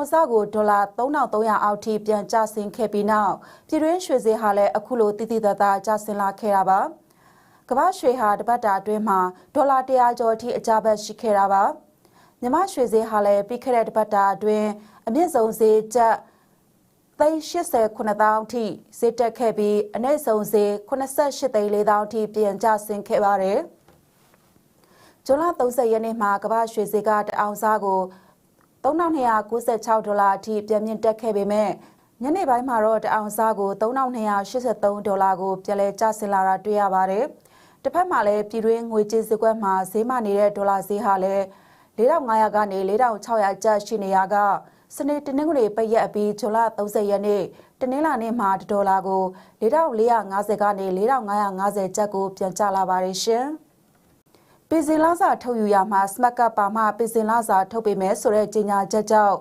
အောင်စကိုဒေါ်လာ3300အောက်ထိပြန်ကျဆင်းခဲ့ပြီးနောက်ပြည်တွင်းရွှေဈေးဟာလည်းအခုလိုတည်တည်တသာကျဆင်းလာခဲ့တာပါကမ္ဘာရွှေဟာတပတ်တာအတွင်းမှာဒေါ်လာ100ကျော်အထိအကျဘက်ရှိခဲ့တာပါမြမရွှေဈေးဟာလည်းပြီးခဲ့တဲ့တပတ်တာအတွင်းအမြင့်ဆုံးဈေးကျပ်389,000ထိဈေးတက်ခဲ့ပြီးအနည်းဆုံးဈေး88,400ထိပြန်ကျဆင်းခဲ့ပါတယ်။ဇွန်လ30ရက်နေ့မှာကမ္ဘာရွှေဈေးကတအောင်စားကို 3296ဒေါ်လာအထိပြန်မြင့်တက်ခဲ့ပေမဲ့ညနေပိုင်းမှာတော့တအောင်စားကို3283ဒေါ်လာကိုပြန်လည်ကျဆင်းလာတာတွေ့ရပါတယ်။တစ်ဖက်မှာလည်းပြည်တွင်းငွေကြေးစကွက်မှာဈေးမနေတဲ့ဒေါ်လာဈေးဟာလည်း4500ကနေ4600ကျပ်ရှိနေရကစနေတနင်္ဂနွေပိတ်ရက်အပြီးဇွန်လ30ရက်နေ့တနင်္လာနေ့မှာဒေါ်လာကို4450ကနေ4550ကျပ်ကိုပြန်ကျလာပါတယ်ရှင်။ ပင်စင်လာစာထုတ်ယူရမှာစမတ်ကပ်ပါမှပင်စင်လာစာထုတ်ပေးမယ်ဆိုတဲ့ကြေညာချက်ကြောင့်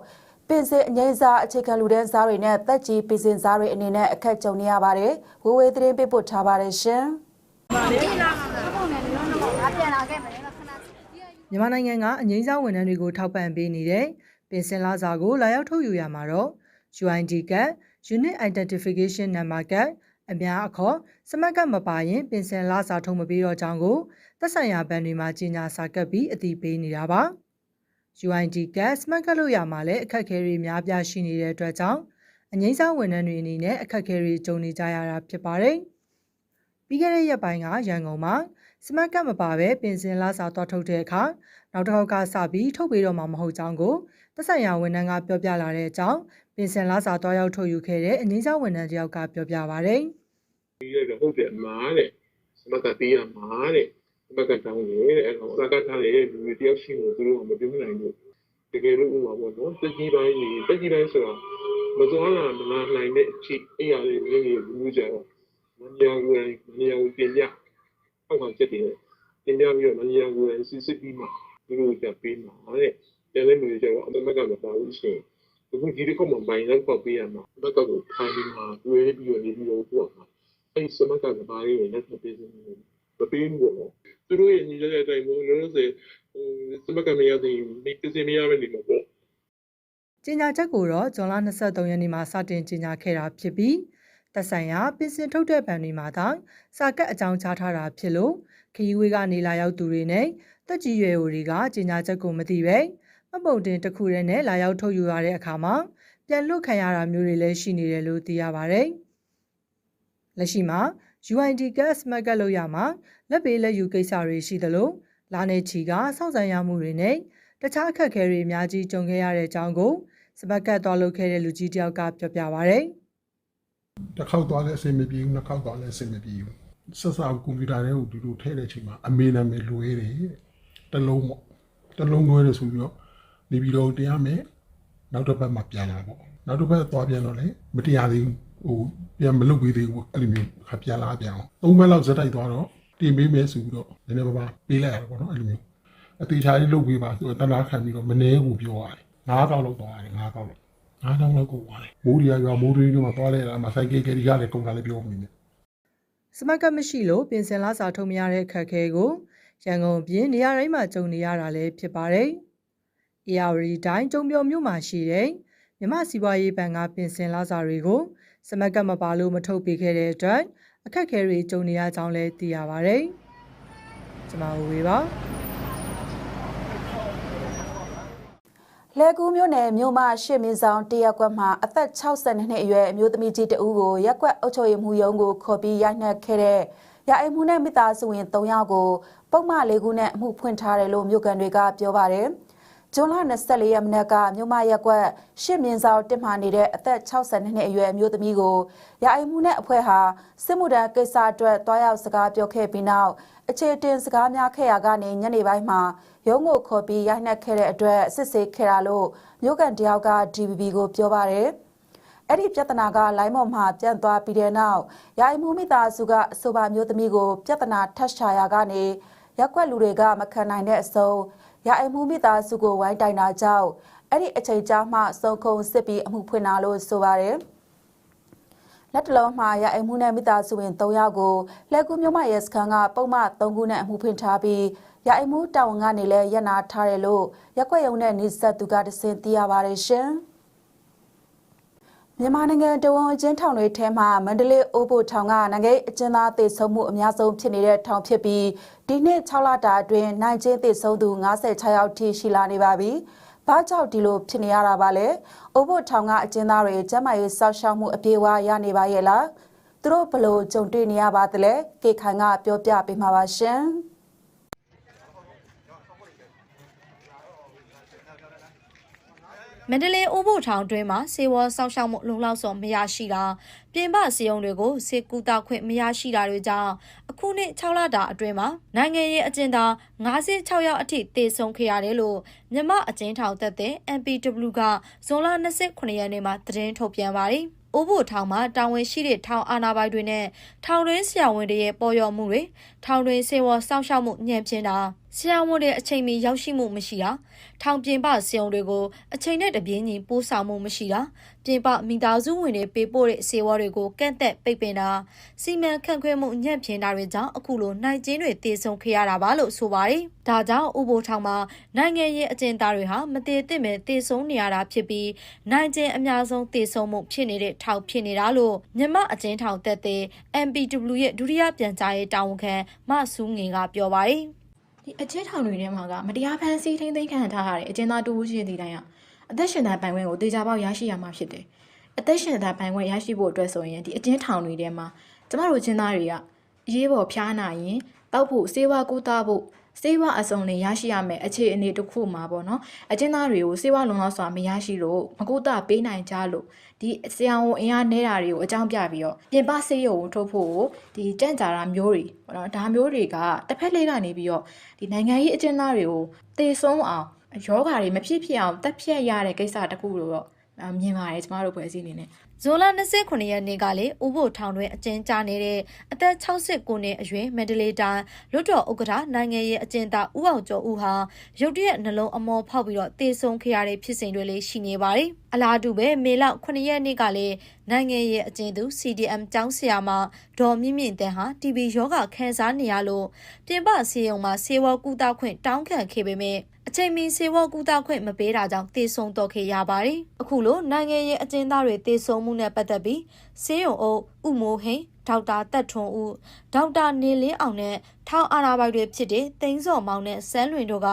ပင်စင်အငိမ့်စားအခြေခံလူတန်းစားတွေနဲ့တက်ကြီးပင်စင်စားတွေအနေနဲ့အခက်ကြုံနေရပါတယ်။ဝေဝေသတင်းပေးပို့ထားပါတယ်ရှင်။မြန်မာနိုင်ငံကအငိမ့်စားဝန်ထမ်းတွေကိုထောက်ပံ့ပေးနေတဲ့ပင်စင်လာစာကိုလာရောက်ထုတ်ယူရမှာတော့ UID က Unit Identification Number ကအများအခေါ်စမတ်ကမပါရင်ပင်စင်လာစာထုတ်မပေးတော့ကြောင်းကို သက်ဆိုင်ရာဘဏ်တွေမှာကြီးညာစာကပ်ပြီးအတည်ပြုနေတာပါ UID ကစမတ်ကလို့ရမှာလည်းအခက်အခဲတွေများပြားရှိနေတဲ့အတွက်ကြောင့်အငိမ့်စားဝန်ထမ်းတွေအနေနဲ့အခက်အခဲတွေကြုံနေကြရတာဖြစ်ပါတယ်ပြီးခဲ့တဲ့ရက်ပိုင်းကရန်ကုန်မှာစမတ်ကမပါပဲပင်စင်လာစာသွားထုတ်တဲ့အခါနောက်တစ်ခေါက်ကစပြီးထုတ်ပေးတော့မှာမဟုတ်ကြောင်းကိုသက်ဆိုင်ရာဝန်ထမ်းကပြောပြလာတဲ့အကြောင်းပင်စင်လာစာသွားရောက်ထုတ်ယူခဲ့တဲ့အငိမ့်စားဝန်ထမ်းတယောက်ကပြောပြပါဗျ။ပြီးတော့ဟုတ်တယ်အမားတဲ့စမကပေးရမှာတဲ့ စမကတောင်းတယ်တဲ့အဲ့တော့စကထားတဲ့လူတွေတယောက်ရှိလို့သူတို့ကမပြောနိုင်ဘူးတကယ်လို့ဥပမာပေါ့နော်တက်ကြီးပိုင်းကြီးတက်ကြီးပိုင်းဆိုတော့မစွမ်းလာမလာနိုင်တဲ့အချိန်အဲ့ရလေးလေးလေးလူကြတော့မညာကိုယ်မညာကိုပြင်ပြအောက်မှာချက်တယ်ပြင်ပြပြီးတော့မညာကိုယ်စစ်စစ်ပြီးမှသူတို့ကပေးမှာတဲ့တယ်လည်းမျိုးကြတော့အမကမပါဘူးရှင်အခုဒီတစ်ခေါက်မှဘိုင်လောက်ပေါက်ပေးရမှာဘက်ကကိုထိုင်ပြီးမှတွဲပြီးတော့နေပြီးတော့ပို့မှာအဲ့ဒီစမကကဘာလေးကိုလက်ထပ်ပေးစင်းနေ မပေးဘူးပေါ့သူတို့ရဲ့ညီရတဲ့အတိုင်းမျိုးလုံးစေဟိုစမကမရသေးဘူးမိပစင်မရမယ်နေမှာပေါ့ကြေညာချက်ကိုတော့ဇွန်လ23ရက်နေ့မှာစတင်ကြေညာခဲ့တာဖြစ်ပြီးသက်ဆိုင်ရာပြင်ဆင်ထုတ်တဲ့ဗန်တွေမှာသာစာကတ်အကြောင်းကြားထားတာဖြစ်လို့ခရီးဝေးကနေလာရောက်သူတွေနဲ့တက်ကြီးရွယ်အိုတွေကကြေညာချက်ကိုမသိပဲမပုံတင်တစ်ခုတည်းနဲ့လာရောက်ထုတ်ယူရတဲ့အခါမှာပြန်လွတ်ခံရတာမျိုးတွေလည်းရှိနေတယ်လို့သိရပါတယ်။လက်ရှိမှာ UID gas မှတ်ကပ်လို့ရမှာလက်ပေးလက်ယူကိစ္စတွေရှိသလိုလာနေချီကစောင့်ဆိုင်ရမှုတွေနဲ့တခြားအခက်အခဲတွေအများကြီးကြုံခဲ့ရတဲ့အကြောင်းကိုစပတ်ကတ်သွားလုပ်ခဲ့တဲ့လူကြီးတယောက်ကပြောပြပါဗျ။တစ်ခေါက်သွားလည်းအဆင်မပြေဘူးနှစ်ခေါက်သွားလည်းအဆင်မပြေဘူးဆက်စာကွန်ပျူတာတွေကိုဒီလိုထည့်တဲ့အချိန်မှာအမေနာမည်လွဲတယ်တစ်လုံးပေါ့တစ်လုံးလွဲတယ်ဆိုပြီးတော့နေပြီးတော့တရားမယ်နောက်တစ်ပတ်မှပြန်လာပေါ့နောက်တစ်ပတ်သွားပြန်တော့လည်းမတရားသေးဘူး ဟိုပြန်မလုပ်ပေးသေးဘူးအဲ့လိုမျိုးခါပြန်လာပြန်အောင်သုံးဘက်လောက်ဇက်တိုက်သွားတော့တင်ပေးမယ်ဆိုပြီးတော့နည်းနည်းပါးပါးပေးလိုက်ရတယ်ပေါ့နော်အဲ့လိုမျိုးအသေးချာလေးလုပ်ပေးပါဆိုတော့တနာခံပြီးတော့မနေဘူးပြောရတယ်ငါးကောက်လောက်သွားရတယ်ငါးကောက်လောက်ငါးတောင်းလောက်ကိုသွားတယ်မိုးရီရွာမိုးရီတို့မှာသွားလဲတာမှာစိုက်ကယ်ကယ်ရီကလည်းကုန်တာလည်းပြောမိတယ်စမတ်ကပ်မရှိလို့ပြင်ဆင်လာစာထုတ်မရတဲ့အခက်အခဲကိုရန်ကုန်ပြည်နေရာတိုင်းမှာကြုံနေရတာလည်းဖြစ်ပါတယ်။ ARD တိုင်းကျုံပြော်မြို့မှာရှိတဲ့ မြမစီးပွားရေးဘဏ်ကပြင်ဆင်လာစာတွေကိုစမတ်ကပ်မပါလို့မထုတ်ပေးခဲ့တဲ့အတွက်အခက်အခဲတွေကြုံနေရကြောင်းလည်းသိရပါတယ်။ကျွန်မဝေပါလဲကူးမြို့နယ်မြို့မရှစ်မင်းဆောင်တရက်ကွက်မှာအသက်62နှစ်အရွယ်အမျိုးသမီးကြီးတဦးကိုရက်ကွက်အုပ်ချုပ်ရေးမှူးရုံးကိုခေါ်ပြီးရိုက်နှက်ခဲ့တဲ့ရအိမ်မှုနဲ့မိသားစုဝင်3ယောက်ကိုပုံမှန်လေးခုနဲ့အမှုဖွင့်ထားတယ်လို့မြို့ကန်တွေကပြောပါတယ်။ ဂျွန်လ24ရက်မနက်ကမြို့မရက်ကွက်ရှစ်မင်းဆောင်တက်မှနေတဲ့အသက်62နှစ်အရွယ်အမျိုးသမီးကိုရအိမ်မှုနဲ့အဖွဲ့ဟာစစ်မှုထမ်းကိစ္စအတွက်တွားရောက်စကားပြောခဲ့ပြီးနောက်အခြေတင်စကားများခဲ့ရကနေညနေပိုင်းမှာရုံးကိုခေါ်ပြီးရိုက်နှက်ခဲ့တဲ့အတွက်စစ်ဆေးခဲ့တာလို့မြို့ကန်တယောက်က DVB ကိုပြောပါတယ်။အဲ့ဒီပြဿနာကလိုင်းမော်မှာပြန့်သွားပြီးတဲ့နောက်ရိုင်မှုမိသားစုကအဆိုပါမျိုးသမီးကို ပြဿနာထပ်ရှာရာကနေရက်ကွက်လူတွေကမခံနိုင်တဲ့အဆုံး ရိုင်မှုမိသားစုကိုဝိုင်းတိုင်တာကြောင့်အဲ့ဒီအချိန်ကြာမှစုံခုံစစ်ပြီးအမှုဖွင့်တာလို့ဆိုပါတယ်။လက်တလုံးမှာရအိမ်မှုနဲ့မိသားစုဝင်3ယောက်ကိုလက်ကူးမြို့မရဲစခန်းကပုံမှန်3ခုနဲ့အမှုဖွင့်ထားပြီးရအိမ်မှုတာဝန်ကနေလည်းရန်နာထားတယ်လို့ရက်ွက်ရုံနဲ့နေဆက်သူကတစင်သိရပါတယ်ရှင်။ မြန်မာနိုင်ငံတဝန်အကျဉ်းထောင်တွေထဲမှာမန္တလေးအိုးဘိုထောင်ကနိုင်ငံအကျဉ်းသားသေဆုံးမှုအများဆုံးဖြစ်နေတဲ့ထောင်ဖြစ်ပြီးဒီနှစ်6လတာအတွင်းနိုင်ကျင်းသေဆုံးသူ56ယောက်ထိရှိလာနေပါပြီ။ဘာကြောင့်ဒီလိုဖြစ်နေရတာပါလဲ။အိုးဘိုထောင်ကအကျဉ်းသားတွေကျန်းမာရေးစောင့်ရှောက်မှုအပြည့်အဝရနေပါရဲ့လား။သူတို့ဘလို့ကြုံတွေ့နေရပါသလဲ။ကေခိုင်ကပြောပြပေးမှာပါရှင်။ မန္တလေးအိုးဘိုထောင်တွင်းမှာစေဝါစောက်ရှောက်မှုလုံလောက်စွာမရရှိတာပြင်ပစီယုံတွေကိုစေကူတာခွင့်မရရှိတာတွေကြောင့်အခုနှစ်6လတာအတွင်းမှာနိုင်ငံရေးအကျဉ်းသား56ယောက်အထိသေဆုံးခဲ့ရတယ်လို့မြမအကျဉ်းထောင်သက်တဲ့ MPW ကဇွန်လ29ရက်နေ့မှာသတင်းထုတ်ပြန်ပါတယ်။အိုးဘိုထောင်မှာတာဝန်ရှိတဲ့ထောင်အာဏာပိုင်တွေနဲ့ထောင်တွင်းဆရာဝန်တွေရဲ့ပေါ်ရော်မှုတွေထောင်တွင်းစေဝါစောင့်ရှောက်မှုညံ့ပြင်းတာဆရာဝန်တွေအချိန်မီရောက်ရှိမှုမရှိတာထောင်ပြင်ပစီယုံတွေကိုအချိန်နဲ့တပြေးညီပို့ဆောင်မှုမရှိတာပြင်ပမိသားစုဝင်တွေပေးပို့တဲ့စေဝါတွေကိုကန့်သက်ပိတ်ပင်တာစီမံခန့်ခွဲမှုညံ့ပြင်းတာတွေကြောင့်အခုလိုနိုင်ကျင်းတွေတည်ဆုံခဲ့ရတာပါလို့ဆိုပါတယ်ဒါကြောင့်ဥပိုလ်ထောင်မှာနိုင်ငံရေးအကျဉ်းသားတွေဟာမတည်သင့်ပဲတည်ဆုံနေရတာဖြစ်ပြီးနိုင်ကျင်းအများဆုံးတည်ဆုံမှုဖြစ်နေတဲ့ထောင်ဖြစ်နေတာလို့မြမအကျဉ်းထောင်တက်တဲ့ MPW ရဲ့ဒုတိယပြန်ကြားရေးတာဝန်ခံမဆူးငင်ကပြောပါတယ် ဒီအကျဉ်းထောင်တွေထဲမှာကမတရားဖန်ဆီးထိန်းသိမ်းခံထားရတဲ့အကျဉ်းသားတူဦးရှိတဲ့တိုင်းကအသက်ရှင်တဲ့ပိုင်ခွင့်ကိုတေချာပေါက်ရရှိရမှာဖြစ်တယ်။အသက်ရှင်တဲ့ပိုင်ခွင့်ရရှိဖို့အတွက်ဆိုရင်ဒီအကျဉ်းထောင်တွေထဲမှာကျမတို့အကျဉ်းသားတွေကအရေးပေါ်ဖျားနာရင်တောက်ဖို့စေဝါကူတာဖို့စေဝါအစုံလေးရရှိရမယ်အခြေအနေတစ်ခုမှာပေါ့နော်အကျဉ်းသားတွေကိုစေဝါလုံလောက်စွာမရရှိလို့မကူတာပေးနိုင်ကြလို့ ဒီဆရာဝန်အင်အားနေတာတွေကိုအကြောင်းပြပြီးတော့ပြင်ပဆေးရုံကိုထုတ်ဖို့ဒီကြံ့ကြာတာမျိုးတွေပေါ့နော်ဒါမျိုးတွေကတစ်ဖက်လေးကနေပြီးတော့ဒီနိုင်ငံရေးအကျဉ်းသားတွေကိုတေဆုံးအောင်ယောဂါတွေမဖြစ်ဖြစ်အောင်တက်ဖြတ်ရတဲ့ကိစ္စတစ်ခုလို့တော့မြင်ပါတယ်ကျမတို့ဖွဲ့စည်းအနေနဲ့ ဇွန်လ29ရက်နေ့ကလေဥဖို့ထောင်တွင်အကျဉ်းချနေတဲ့အသက်69နှစ်အရွယ်မန္တလေးတိုင်းလွတ်တော်ဥက္ကဋ္ဌနိုင်ငံရေးအကျဉ်းသားဦးအောင်ကျော်ဦးဟာရုတ်တရက်နှလုံးအမောဖောက်ပြီးတော့တေဆုံးခဲ့ရတဲ့ဖြစ်စဉ်တွေလေးရှိနေပါတယ်။အလားတူပဲမေလ9ရက်နေ့ကလည်းနိုင်ငံရေးအကျဉ်းသူ CDM ကျောင်းဆရာမဒေါ်မြင့်မြင့်တန်းဟာ TB ယောဂခန်းစားနေရလို့ပြင်ပဆေးရုံမှာဆေးဝါးကူတာခွင့်တောင်းခံခဲ့ပေမဲ့အချိန်မီဆေးဝါးကူတာခွင့်မပေးတာကြောင့်တေဆုံတော့ခဲ့ရပါတယ်။အခုလိုနိုင်ငံရေးအကျဉ်းသားတွေတေဆုံမှုနဲ့ပတ်သက်ပြီးဆေးရုံအုပ်ဥမိုးဟင်ဒေါက်တာတက်ထွန်းဦးဒေါက်တာနေလင်းအောင်နဲ့ထောင်အာနာပိုင်တွေဖြစ်တဲ့သိန်းစော်မောင်နဲ့ဆန်းလွင်တို့က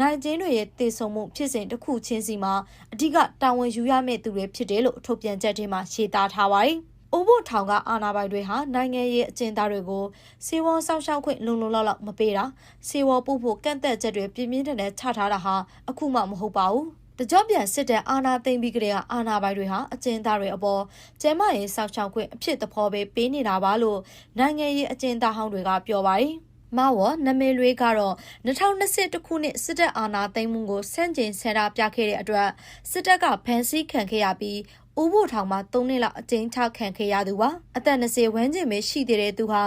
နိုင်ကျင်းတွေရဲ့တေဆုံမှုဖြစ်စဉ်တစ်ခုချင်းစီမှာအဓိကတာဝန်ယူရမယ့်သူတွေဖြစ်တယ်လို့ထုတ်ပြန်ချက်ထဲမှာရှင်းသားထားပါတယ်။အိုးဘိုထောင်ကအာနာပိုင်တွေဟာနိုင်ငံရေးအကျဉ်းသားတွေကိုစေဝါစောင့်ရှောက်ခွင့်လုံလုံလောက်လောက်မပေးတာစေဝါပို့ဖို့ကန့်သက်ချက်တွေပြင်းပြင်းထန်ထန်ချထားတာဟာအခုမှမဟုတ်ပါဘူး။ တကြော့ပြန်စစ်တဲ့အာဏာသိမ်းပြီးကတည်းကအာဏာပိုင်တွေဟာအကျဉ်းသားတွေအပေါ်ကျဲမရေးစောက်ချောက်ခွင့်အဖြစ်သဘောပဲပေးနေတာပါလို့နိုင်ငံရေးအကျဉ်းသားဟောင်းတွေကပြောပါတယ်။မဝနမေလွေးကတော့2021ခုနှစ်စစ်တပ်အာဏာသိမ်းမှုကိုဆန့်ကျင်ဆန္ဒပြခဲ့တဲ့အတွက်စစ်တပ်ကဖမ်းဆီးခံခဲ့ရပြီး ဦးဖို့ထောင်မှာ၃နှစ်လောက်အကျဉ်းချခံခဲ့ရသူပါအသက်20ဝန်းကျင်ပဲရှိသေးတဲ့သူဟာ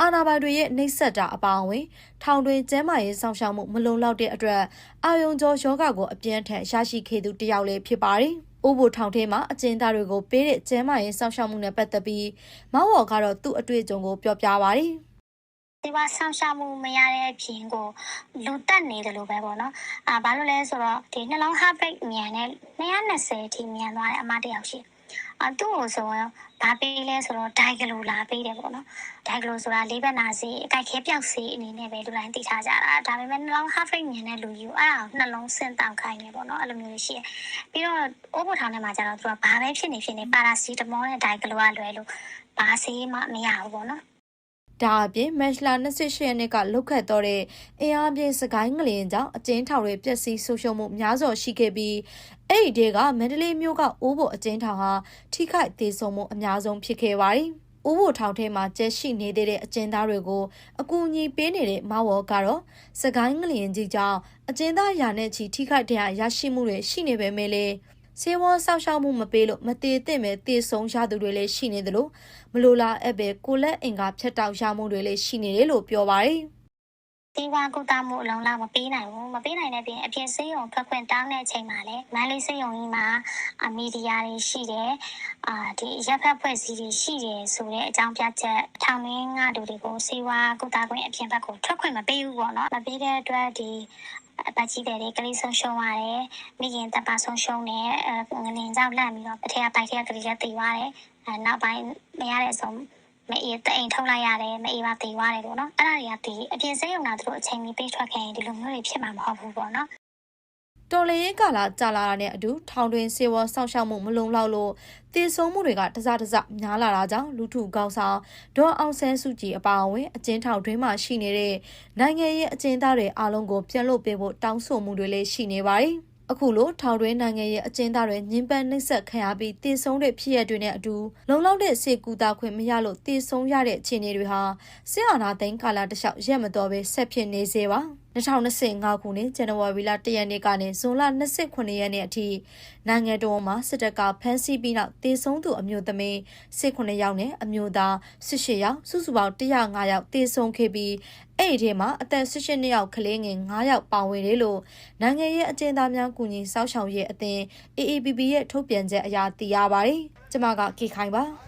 အာနာပိုင်တွေရဲ့နှိပ်စက်တာအပါအဝင် ထောင်တွင်ကျန်းမာရေးစောင့်ရှောက်မှုမလုံလောက်တဲ့အတွက်အာယုံကျော်ယောဂကိုအပြင်းထန်ရရှိခဲ့သူတစ်ယောက်လည်းဖြစ်ပါတယ်။အိုးဘိုထောင်ထဲမှာအကျဉ်းသားတွေကိုပေးတဲ့ကျန်းမာရေးစောင့်ရှောက်မှုနဲ့ပတ်သက်ပြီးမောင်ဝေါ်ကတော့သူ့အတွေ့အကြုံကိုပြောပြပါပါတယ်။ ဒီမှာဆောင်းရှားမှုမရတဲ့အပြင်ကိုလူတက်နေတယ်လို့ပဲပေါ့နော်အာဘာလို့လဲဆိုတော့ဒီနှလုံး heart rate မြန်နဲ့220အထိမြန်သွားတယ်အမတယောက်ရှိအာသူ့ကိုဆိုရင်ဘာပေးလဲဆိုတော့ဒိုင်ဂလိုလာပေးတယ်ပေါ့နော်ဒိုင်ဂလိုဆိုတာလေးဘက်နာစီအကြိုက်ခဲပြောက်စီအနေနဲ့ပဲလူတိုင်းသိထားကြတာဒါပေမဲ့နှလုံး heart rate မြန်တဲ့လူယူအဲ့ဒါနှလုံးစင်တောင်ခိုင်းနေပေါ့နော်အဲ့လိုမျိုးရှိရပြီးတော့အိုးဘထောင်ထဲမှာကျတော့သူကဘာပဲဖြစ်နေဖြစ်နေပါရာစီတမောနဲ့ဒိုင်ဂလိုကလွယ်လို့ဘာဆေးမှမရဘူးပေါ့နော် ဒါအပြင်မက်လာ28ရက်နေ့ကလုတ်ခတ်တော့တဲ့အင်အားပြင်းစကိုင်းငလျင်ကြောင့်အကျဉ်းထောင်တွေပျက်စီးဆုံးရှုံးမှုများစွာရှိခဲ့ပြီးအဲ့ဒီတဲကမန္တလေးမြို့ကအိုးဘိုအကျဉ်းထောင်ဟာထိခိုက်သေးဆုံးမှုအများဆုံးဖြစ်ခဲ့ပါတယ်။အိုးဘိုထောင်ထဲမှာကျက်ရှိနေတဲ့အကျဉ်းသားတွေကိုအကူအညီပေးနေတဲ့မဝေါ်ကတော့စကိုင်းငလျင်ကြီးကြောင့်အကျဉ်းသားရာနဲ့ချီထိခိုက်တဲ့ရရှိမှုတွေရှိနေပေမဲ့ လည်းဆေးဝါးဆောက်ရှောက်မှုမပေးလို့မတည်သင့်ပဲတည်ဆုံးရသူတွေလည်းရှိနေတယ်လို့မလိုလားအပ်ပဲကိုလက်အင်ကဖြတ်တောက်ရမှုတွေလည်းရှိနေတယ်လို့ပြောပါတယ်ဒီဝါကုသမှုအလုံးလောက်မပေးနိုင်ဘူးမပေးနိုင်တဲ့ပြင်အပြင်စေးရုံထွက်ခွင့်တောင်းတဲ့အချိန်မှာလည်းမန္တလေးစေးရုံကြီးမှာအမီဒီယာတွေရှိတယ်အာဒီရပ်ဖက်ဖွဲ့စည်းတွေရှိတယ်ဆိုတဲ့အကြောင်းပြချက်ထောင်ရင်းကလူတွေကိုစေဝါကုသခွင့်အပြင်ဘက်ကိုထွက်ခွင့်မပေးဘူးပေါ့နော်မပေးတဲ့အတွက်ဒီ အပတ်ကြီးတယ်ကလေးဆုံးရှုံးရတယ်မိခင်တပ်ပါဆုံးရှုံးတယ်အဲငလင်ကြောက်လန့်ပြီးတော့ပထက်ပိုက်ထက်ကလေးလည်းတည်သွားတယ်အဲနောက်ပိုင်းမရတဲ့ဆုံးမအေးတအိမ်ထုတ်လိုက်ရတယ်မအေးပါတည်သွားတယ်ပေါ့နော်အဲ့ဒါတွေကတည်အပြင်စိတ်ရုံနာသူတို့အချိန်မီပေးထွက်ခဲ့ရင်ဒီလိုမျိုးတွေဖြစ်မှာမဟုတ်ဘူးပေါ့နော် တော်လရင်ကာလာကြာလာတာနဲ့အတူထောင်တွင်စေဝါစောင့်ရှောက်မှုမလုံလောက်လို့တည်ဆုံမှုတွေကတစတစများလာတာကြောင့်လူထုကောင်းဆောင်ဒေါ်အောင်ဆန်းစုကြည်အပါအဝင်အကျဉ်းထောင်တွင်မှရှိနေတဲ့နိုင်ငံရေးအကျဉ်းသားတွေအားလုံးကိုပြန်လွတ်ပေးဖို့တောင်းဆိုမှုတွေလည်းရှိနေပါတယ်။အခုလိုထောင်တွင်းနိုင်ငံရဲ့အကျဉ်းသားတွေညှဉ်းပန်းနှိပ်စက်ခံရပြီးတည်ဆုံတဲ့ဖြစ်ရပ်တွေနဲ့အတူလုံလောက်တဲ့စေကူတာခွင့်မရလို့တည်ဆုံရတဲ့အခြေအနေတွေဟာစစ်အာဏာသိမ်းကာလတစ်လျှောက်ရက်မတော်ပဲဆက်ဖြစ်နေစေပါ 2025ခုနှစ်ဇန်နဝါရီလ1ရက်နေ့ကနေဇွန်လ29ရက်နေ့အထိနိုင်ငံတော်မှာစစ်တပ်ကဖမ်းဆီးပြီးနောက်တည်ဆုံသူအမျိုးသမီး18ယောက်နဲ့အမျိုးသား18ယောက်စုစုပေါင်း105ယောက်တည်ဆုံခဲ့ပြီးအဲ့ဒီထဲမှာအသက်18နှစ်ယောက်ကလေးငယ်9ယောက်ပါဝင်တယ်လို့နိုင်ငံရေးအကျဉ်းသားများကူညီစောင့်ရှောက်ရေးအသင်း AAPP ရဲ့ထုတ်ပြန်ချက်အရသိရပါတယ်။ကျွန်မကကေခိုင်ပါ။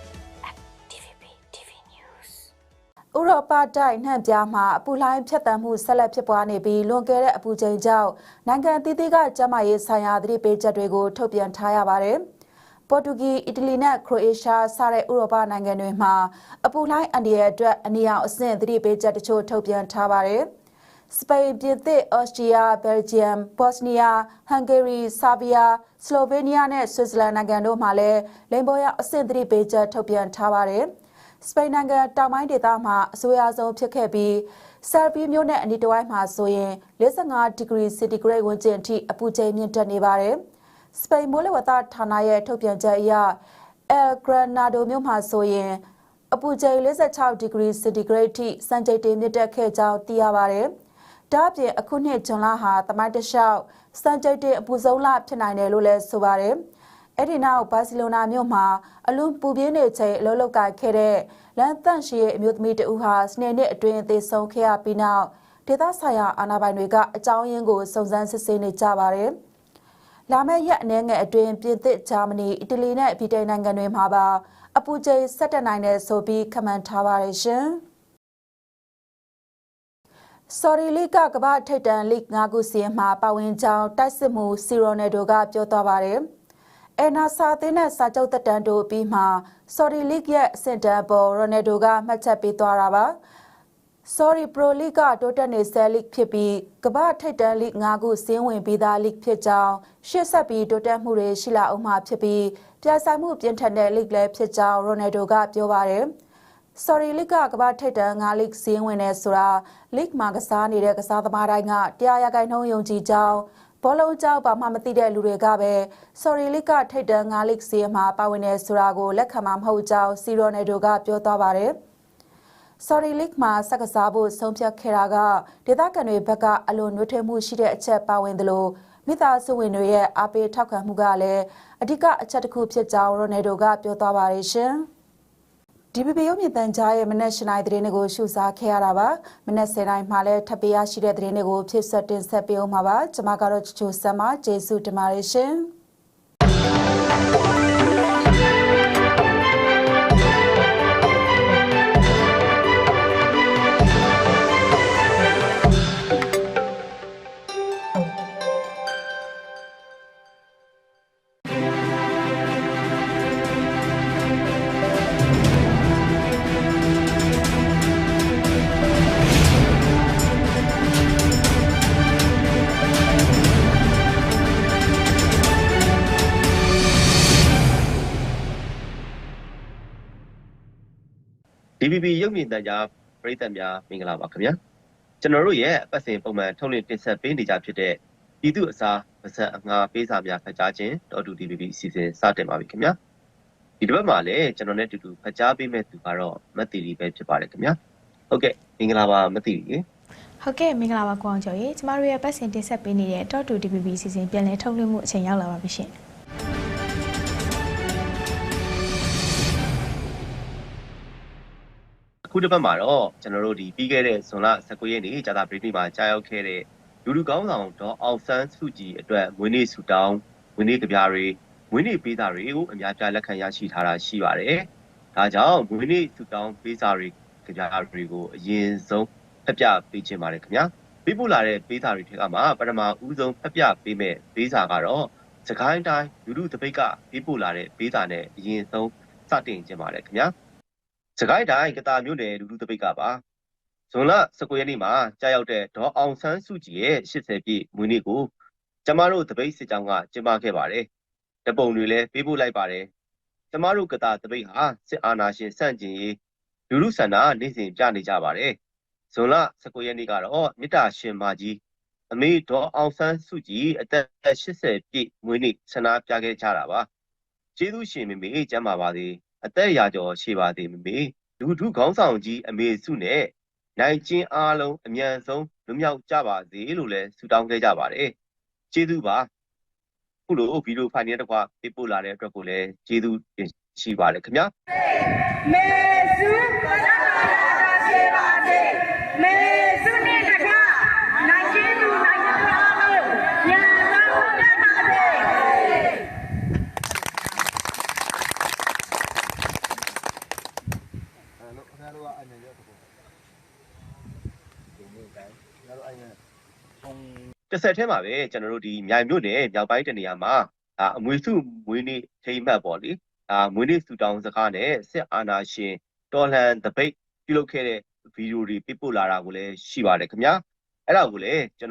ဥရောပတိုက်နှံ့ပြားမှာအပူလှိုင်းဖြတ်တန်းမှုဆက်လက်ဖြစ်ပွားနေပြီးလွန်ကဲတဲ့အပူချိန်ကြောင့်နိုင်ငံအသီးသီးကကျန်းမာရေးဆိုင်ရာသတိပေးချက်တွေကိုထုတ်ပြန်ထားရပါတယ်။ပေါ်တူဂီ၊အီတလီနဲ့ခရိုအေးရှားစတဲ့ဥရောပနိုင်ငံတွေမှာအပူလှိုင်းအန္တရာယ်အတွက်အနည်းအောင်အဆင့်သတိပေးချက်တချို့ထုတ်ပြန်ထားပါတယ်။စပိန်၊ပြင်သစ်၊အော်စတြီးယား၊ဘယ်လ်ဂျီယမ်၊ဘော့စနီးယား၊ဟန်ဂေရီ၊ဆာဗီးယား၊ဆလိုဗေးနီးယားနဲ့ဆွစ်ဇာလန်နိုင်ငံတို့မှာလည်းလိမ်ပေါ်ရအဆင့်သတိပေးချက်ထုတ်ပြန်ထားပါတယ်။ စပိန်နိုင်ငံတောင်ပိုင်းဒေသမှာအဆိုးရွားဆုံးဖြစ်ခဲ့ပြီးဆာဗီမြို့နဲ့အနီးတစ်ဝိုက်မှာဆိုရင်55ဒီဂရီစင်တီဂရိတ်ဝန်းကျင်အထိအပူချိန်မြင့်တက်နေပါတယ်။စပိန်မိုးလေဝသဌာနရဲ့ထုတ်ပြန်ချက်အရအယ်ဂရနာဒိုမြို့မှာဆိုရင်အပူချိန်46ဒီဂရီစင်တီဂရိတ်အထိစံချိန်တင်မြင့်တက်ခဲ့ကြောင်းသိရပါတယ်။ဒါ့အပြင်အခုနှစ်ဇွန်လဟာသမိုင်းတလျှောက်စံချိန်တင်အပူဆုံးလဖြစ်နိုင်တယ်လို့လည်းဆိုပါတယ်။ အဲ့ဒီနောက်ဘာစီလိုနာမြို့မှာအလူပူပြင်းနေချိန်အလုံးလောက်ကခဲ့တဲ့လန်တန့်ရှိရဲ့အမျိုးသမီးတဦးဟာစနေနေ့အတွင်းသေဆုံးခဲ့ရပြီးနောက်ဒေသဆိုင်ရာအာဏာပိုင်တွေကအကြောင်းရင်းကိုစုံစမ်းစစ်ဆေးနေကြပါတယ်။လာမယ့်ရက်အနည်းငယ်အတွင်းပြင်သစ်၊ဂျာမနီ၊အီတလီနဲ့ဗြိတိန်နိုင်ငံတွေမှာပါအပူချိန်ဆက်တက်နိုင်တဲ့ဆိုပြီးခန့်မှန်းထားပါတယ်ရှင်။ဆော်ရီလီကကမ္ဘာထိပ်တန်းလိဂ်၅ခုစီရင်မှာပါဝင်ကြောင်းတိုက်စစ်မှုစီရိုနယ်ဒိုကပြောသွားပါတယ်။ အဲနာဆာသင်းနဲ့စာချုပ်တက်တန်းတို့ပြီးမှဆော်ရီလီရဲ့အဆင့်တန်းပေါ်ရိုနယ်ဒိုကမှတ်ချက်ပေးသွားတာပါ။ Sorry Pro League ကတိုးတက်နေဆဲ league ဖြစ်ပြီးကမ္ဘာထိပ်တန်း league ၅ခုစင်းဝင်ပြီးသား league ဖြစ်ကြောင်းရှေ့ဆက်ပြီးတိုးတက်မှုတွေရှိလာအောင်မှဖြစ်ပြီးပြိုင်ဆိုင်မှုပြင်းထန်တဲ့ league လည်းဖြစ်ကြောင်းရိုနယ်ဒိုကပြောပါတယ်။ Sorry League ကကမ္ဘာထိပ်တန်း၅ league စင်းဝင်နေဆိုတာ league မှာကစားနေတဲ့ကစားသမားတိုင်းကတရားရဂိုင်နှုံးယုံကြည်ကြောင်း ဘောလုံးကြောက်ဘာမှမသိတဲ့လူတွေကပဲ Sorry League ကထိပ်တန်း၅ league စီးမှာပါဝင်နေဆိုတာကိုလက်ခံမှာမဟုတ်ကြောင်းစီရိုနယ်ဒိုကပြောသွားပါတယ်။ Sorry League မှာစက်ကစားဖို့ဆုံးဖြတ်ခဲ့တာကဒေသခံတွေဘက်ကအလွန်နှွေးထွေးမှုရှိတဲ့အချက်ပါဝင်သလိုမိသားစုဝင်တွေရဲ့အားပေးထောက်ခံမှုကလည်းအဓိကအချက်တစ်ခုဖြစ်ကြောင်းရိုနယ်ဒိုကပြောသွားပါတယ်ရှင်။ DPP ရုပ်မြင်သံကြားရဲ့မနက်၈နိုင်သတင်းတွေကိုရှုစားခဲ့ရတာပါမနက်၁၀နိုင်မှလည်းထပ်ပေးရရှိတဲ့သတင်းတွေကိုဖြစ်ဆက်တင်ဆက်ပေးအောင်ပါပါကျွန်မကတော့ချူချူဆမ်မကျေးဇူးတင်ပါတယ်ရှင်။ DPP ရုပ်မြင်သံကြားပရိသတ်များမင်္ဂလာပါခင်ဗျာကျွန်တော်တို့ရဲ့အပတ်စဉ်ပုံမှန်ထုတ်လွှင့်တင်ဆက်ပေးနေကြဖြစ်တဲ့ပြည်သူအစားဗဇက်အငှားပေးစာများဖတ်ကြားခြင်းတော်တူ DPP အစီအစဉ်စတင်ပါပြီခင်ဗျာဒီတစ်ပတ်မှာလည်းကျွန်တော်နဲ့အတူတူဖတ်ကြားပေးမဲ့သူကတော့မတ်တီလီပဲဖြစ်ပါတယ်ခင်ဗျာဟုတ်ကဲ့မင်္ဂလာပါမတ်တီလီရေဟုတ်ကဲ့မင်္ဂလာပါကိုအောင်ကျော်ရေကျမတို့ရဲ့ပတ်စင်တင်ဆက်ပေးနေတဲ့ Talk to DPP စီစဉ်ပြန်လည်ထုတ်လွှင့်မှုအချိန်ရောက်လာပါပြီရှင် အခုတစ်ပတ်မှာတော့ကျွန်တော်တို့ဒီပြီးခဲ့တဲ့ဇွန်လ19ရက်နေ့ကြာတာပရိသတ်မှာကြားရောက်ခဲ့တဲ့လူလူကောင်းဆောင်ဒေါ်အောင်ဆန်းစုကြည်အတွက်မွေးနေ့ဆုတောင်းမွေးနေ့ကြပြားတွေမွေးနေ့ပေးစာတွေကိုအများပြားလက်ခံရရှိထားတာရှိပါတယ်။ဒါကြောင့်မွေးနေ့ဆုတောင်းပေးစာတွေကြပြားတွေကိုအရင်ဆုံးဖတ်ပြပေးခြင်းပါတယ်ခင်ဗျာ။ပေးပို့လာတဲ့ပေးစာတွေထဲကမှပထမဦးဆုံးဖတ်ပြပေးမဲ့ပေးစာကတော့စကိုင်းတိုင်းလူလူတပိတ်ကပေးပို့လာတဲ့ပေးစာနဲ့အရင်ဆုံးစတင်ခြင်းပါတယ်ခင်ဗျာ။ စကိုင်းတိုင်းကတာမြို့နယ်လူလူတပိတ်ကပါဇွန်လ19ရက်နေ့မှာကြာရောက်တဲ့ဒေါ်အောင်ဆန်းစုကြည်ရဲ့80ပြည့်မွေးနေ့ကိုကျမတို့တပိတ်စစ်ကြောင်းကကျင်းပခဲ့ပါတယ်။တပုံတွေလည်းပေးပို့လိုက်ပါတယ်။ကျမတို့ကတာတပိတ်ဟာစစ်အာဏာရှင်ဆန့်ကျင်ရေးလူလူဆန္ဒနေ့စဉ်ပြနေကြပါတယ်။ဇွန်လ19ရက်နေ့ကတော့မြစ်တာရှင်မကြီးအမေဒေါ်အောင်ဆန်းစုကြည်အသက်80ပြည့်မွေးနေ့ဆန္ဒပြခဲ့ကြတာပါ။ကျေးဇူးရှင်မေမေကျမ်းပါပါစေ။ အသက်ရာကျော်ရှိပါသေးမမေလူထုခေါင်းဆောင်ကြီးအမေစုနဲ့နိုင်ချင်းအားလုံးအမြန်ဆုံးလွတ်မြောက်ကြပါစေလို့လည်းဆုတောင်းခဲ့ကြပါတယ်ကျေးဇူးပါခုလိုဗီဒီယိုဖိုင်နဲ့တကွာပေးပို့လာတဲ့အတွက်ကိုလည်းကျေးဇူးတင်ရှိပါတယ်ခင်ဗျာမေစုပဒနာရှိပါစေမေစုနေတကားနိုင်ချင်းသူနိုင်ချင်းအားလုံးညာလာတတ်ပါစေ တစ်ဆက်တည်းမှာပဲကျွန်တော်တို့ဒီမြိုင်မြို့နယ်မြောက်ပိုင်းတနေရာမှာဒါအမွေစုမွေးနေ့ထိမ်းမှတ်ပေါ့လေဒါမွေးနေ့ဆူတောင်းစကားနဲ့စစ်အာဏာရှင်တော်လှန်တပိတ်ပြုလုပ်ခဲ့တဲ့ဗီဒီယိုတွေပြပို့လာတာကိုလည်းရှိပါတယ်ခင်ဗျာအဲ့ဒါကိုလည်းကျွန်တော်